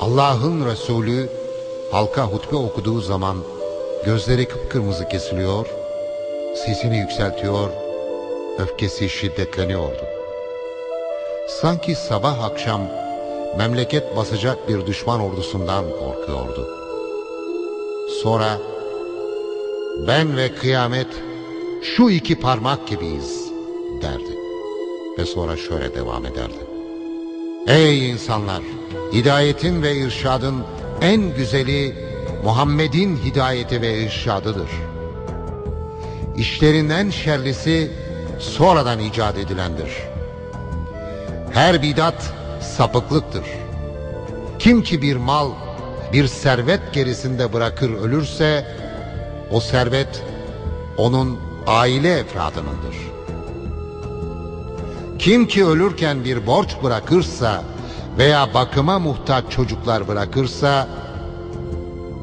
Allah'ın Resulü halka hutbe okuduğu zaman gözleri kıpkırmızı kesiliyor, sesini yükseltiyor, öfkesi şiddetleniyordu. Sanki sabah akşam memleket basacak bir düşman ordusundan korkuyordu. Sonra ben ve kıyamet şu iki parmak gibiyiz derdi. Ve sonra şöyle devam ederdi. Ey insanlar! Hidayetin ve irşadın en güzeli Muhammed'in hidayeti ve irşadıdır. İşlerin en şerlisi sonradan icat edilendir. Her bidat sapıklıktır. Kim ki bir mal, bir servet gerisinde bırakır ölürse, o servet onun aile efradınındır. Kim ki ölürken bir borç bırakırsa veya bakıma muhtaç çocuklar bırakırsa,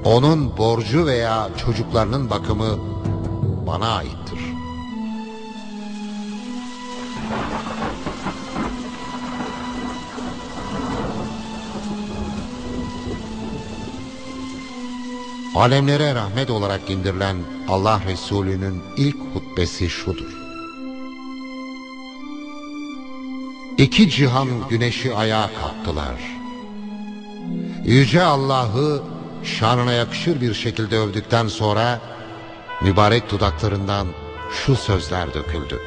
onun borcu veya çocuklarının bakımı bana aittir. Alemlere rahmet olarak indirilen Allah Resulü'nün ilk hutbesi şudur. İki cihan güneşi ayağa kalktılar. Yüce Allah'ı şanına yakışır bir şekilde övdükten sonra mübarek dudaklarından şu sözler döküldü.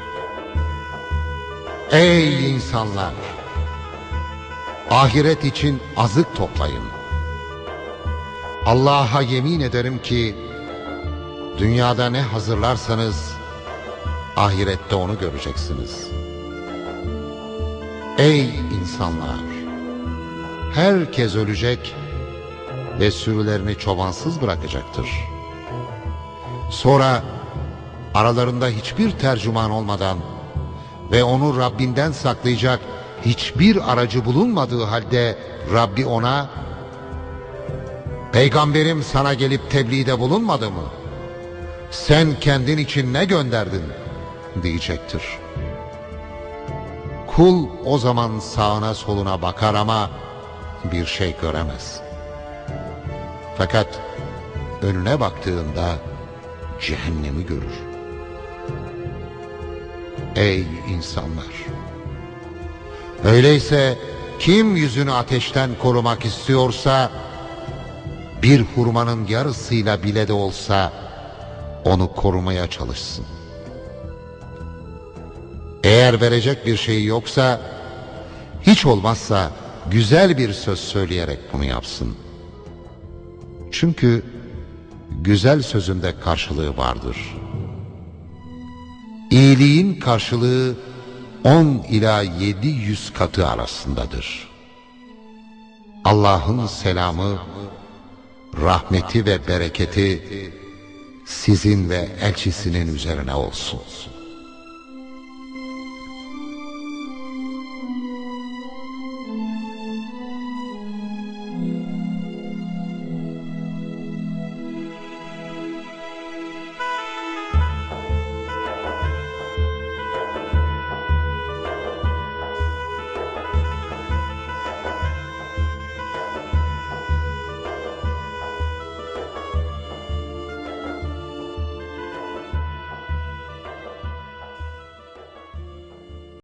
Ey insanlar! Ahiret için azık toplayın. Allah'a yemin ederim ki dünyada ne hazırlarsanız ahirette onu göreceksiniz. Ey insanlar! Herkes ölecek ve sürülerini çobansız bırakacaktır. Sonra aralarında hiçbir tercüman olmadan ve onu Rabbinden saklayacak hiçbir aracı bulunmadığı halde Rabbi ona Peygamberim sana gelip tebliğde bulunmadı mı? Sen kendin için ne gönderdin? diyecektir. Kul o zaman sağına soluna bakar ama bir şey göremez. Fakat önüne baktığında cehennemi görür. Ey insanlar! Öyleyse kim yüzünü ateşten korumak istiyorsa bir hurmanın yarısıyla bile de olsa onu korumaya çalışsın. Eğer verecek bir şey yoksa hiç olmazsa güzel bir söz söyleyerek bunu yapsın. Çünkü güzel sözünde karşılığı vardır. İyiliğin karşılığı 10 ila 700 katı arasındadır. Allah'ın selamı, rahmeti ve bereketi sizin ve elçisinin üzerine olsun.